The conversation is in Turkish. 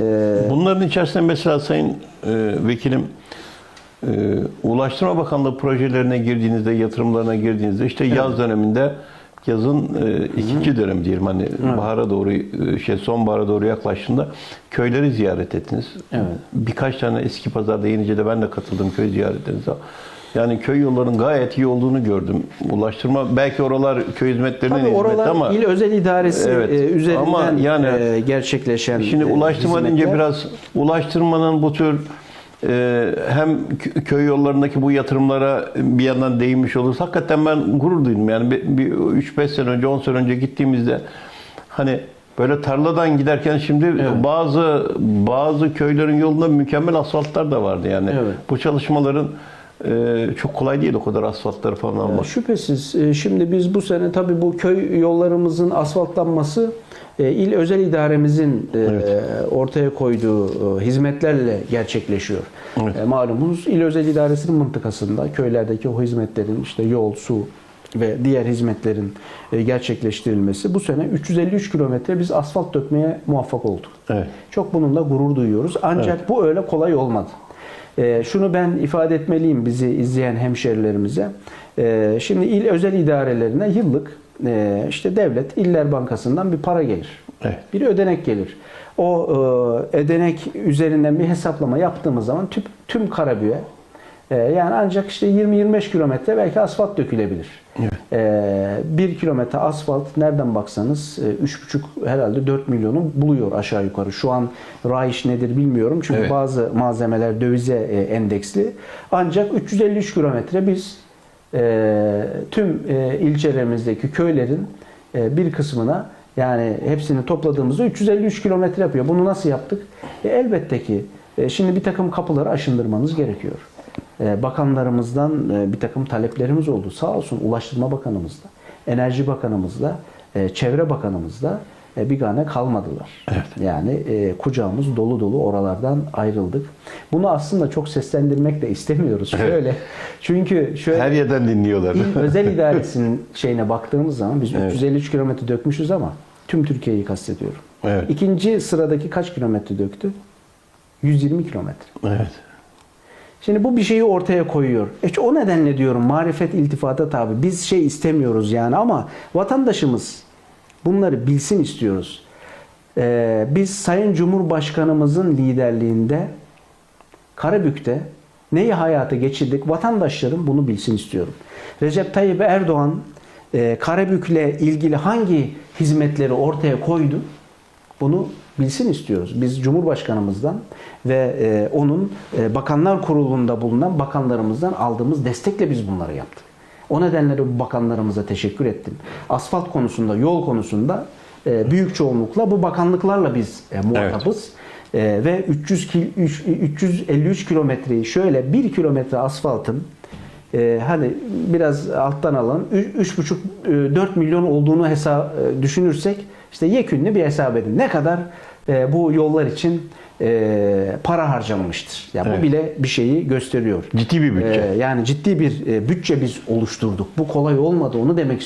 e, Bunların içerisinde mesela Sayın e, Vekilim e, Ulaştırma Bakanlığı projelerine girdiğinizde, yatırımlarına girdiğinizde işte yaz döneminde yazın e, ikinci dönem diyelim hani bahara doğru e, şey sonbahara doğru yaklaştığında köyleri ziyaret ettiniz. Evet. Birkaç tane eski pazarda Yenice'de ben de katıldım köy ziyaretlerinize. Yani köy yollarının gayet iyi olduğunu gördüm. Ulaştırma belki oralar köy hizmetlerinin tabii hizmeti oralar ama il özel idaresi Evet. e, üzerinden Ama yani- e, gerçekleşen Şimdi e, ulaştırma deyince hizmetler. biraz ulaştırmanın bu tür e, hem kö- köy yollarındaki bu yatırımlara bir yandan değinmiş oluruz. Hakikaten ben gurur duydum. Yani bir, bir 3-5 sene önce, 10 sene önce gittiğimizde hani böyle tarladan giderken şimdi bazı bazı köylerin yolunda mükemmel asfaltlar da vardı yani. Evet. Bu çalışmaların e, çok kolay değil o kadar asfaltları falan almak. Şüphesiz. E, Şimdi biz bu sene tabii bu köy yollarımızın asfaltlanması e, il özel idaremizin e, Evet. ortaya koyduğu e, hizmetlerle gerçekleşiyor. Evet. E, Malumunuz il özel idaresinin mıntıkasında köylerdeki o hizmetlerin işte yol, su ve diğer hizmetlerin gerçekleştirilmesi bu sene 353 kilometre biz asfalt dökmeye muvaffak olduk. Evet. Çok bununla gurur duyuyoruz. Ancak bu öyle kolay olmadı. Ee, şunu ben ifade etmeliyim bizi izleyen hemşerilerimize. Ee, şimdi il özel idarelerine yıllık e, işte devlet iller bankasından bir para gelir. Evet. Bir ödenek gelir. O e, ödenek üzerinden bir hesaplama yaptığımız zaman tüm, tüm Karabüye e, yani ancak işte 20-25 kilometre belki asfalt dökülebilir. Evet. Ee, bir kilometre asfalt nereden baksanız e, üç buçuk herhalde 4 milyonu buluyor aşağı yukarı. Şu an rayiş nedir bilmiyorum. Çünkü Evet. bazı malzemeler dövize e, endeksli. Ancak 353 kilometre biz e, tüm e, ilçelerimizdeki köylerin e, bir kısmına yani hepsini topladığımızda 353 kilometre yapıyor. Bunu nasıl yaptık? E, elbette ki e, şimdi bir takım kapıları aşındırmanız gerekiyor. E, bakanlarımızdan e, bir takım taleplerimiz oldu. Sağ olsun Ulaştırma Bakanımız da, Enerji Bakanımız da, e, Çevre Bakanımız da e, bir gane kalmadılar. Yani e, kucağımız dolu dolu oralardan ayrıldık. Bunu aslında çok seslendirmek de istemiyoruz. Evet. Şöyle. Çünkü şöyle Her yerden dinliyorlar. İl özel idaresinin şeyine baktığımız zaman biz Evet. 353 kilometre dökmüşüz ama tüm Türkiye'yi kastediyorum. Evet. İkinci sıradaki kaç kilometre döktü? 120 kilometre. Evet. Şimdi bu bir şeyi ortaya koyuyor. E o nedenle diyorum marifet iltifata tabi. Biz şey istemiyoruz yani ama vatandaşımız bunları bilsin istiyoruz. Ee, biz Sayın Cumhurbaşkanımızın liderliğinde Karabük'te neyi hayata geçirdik? Vatandaşlarım bunu bilsin istiyorum. Recep Tayyip Erdoğan e, Karabük'le ilgili hangi hizmetleri ortaya koydu? Bunu bilsin istiyoruz. Biz Cumhurbaşkanımızdan ve e, onun e, Bakanlar Kurulu'nda bulunan bakanlarımızdan aldığımız destekle biz bunları yaptık. O nedenle de bu bakanlarımıza teşekkür ettim. Asfalt konusunda, yol konusunda e, büyük çoğunlukla bu bakanlıklarla biz e, muhatabız. E, ve 300 ki- üç- 353 kilometreyi şöyle 1 kilometre asfaltın e, hani biraz alttan alalım 3,5-4 milyon olduğunu hesap e, düşünürsek işte yekünlü bir hesap edin. Ne kadar e, bu yollar için e, para harcanmıştır. Ya Evet. bu bile bir şeyi gösteriyor. Ciddi bir bütçe. E, yani ciddi bir e, bütçe biz oluşturduk. Bu kolay olmadı onu demek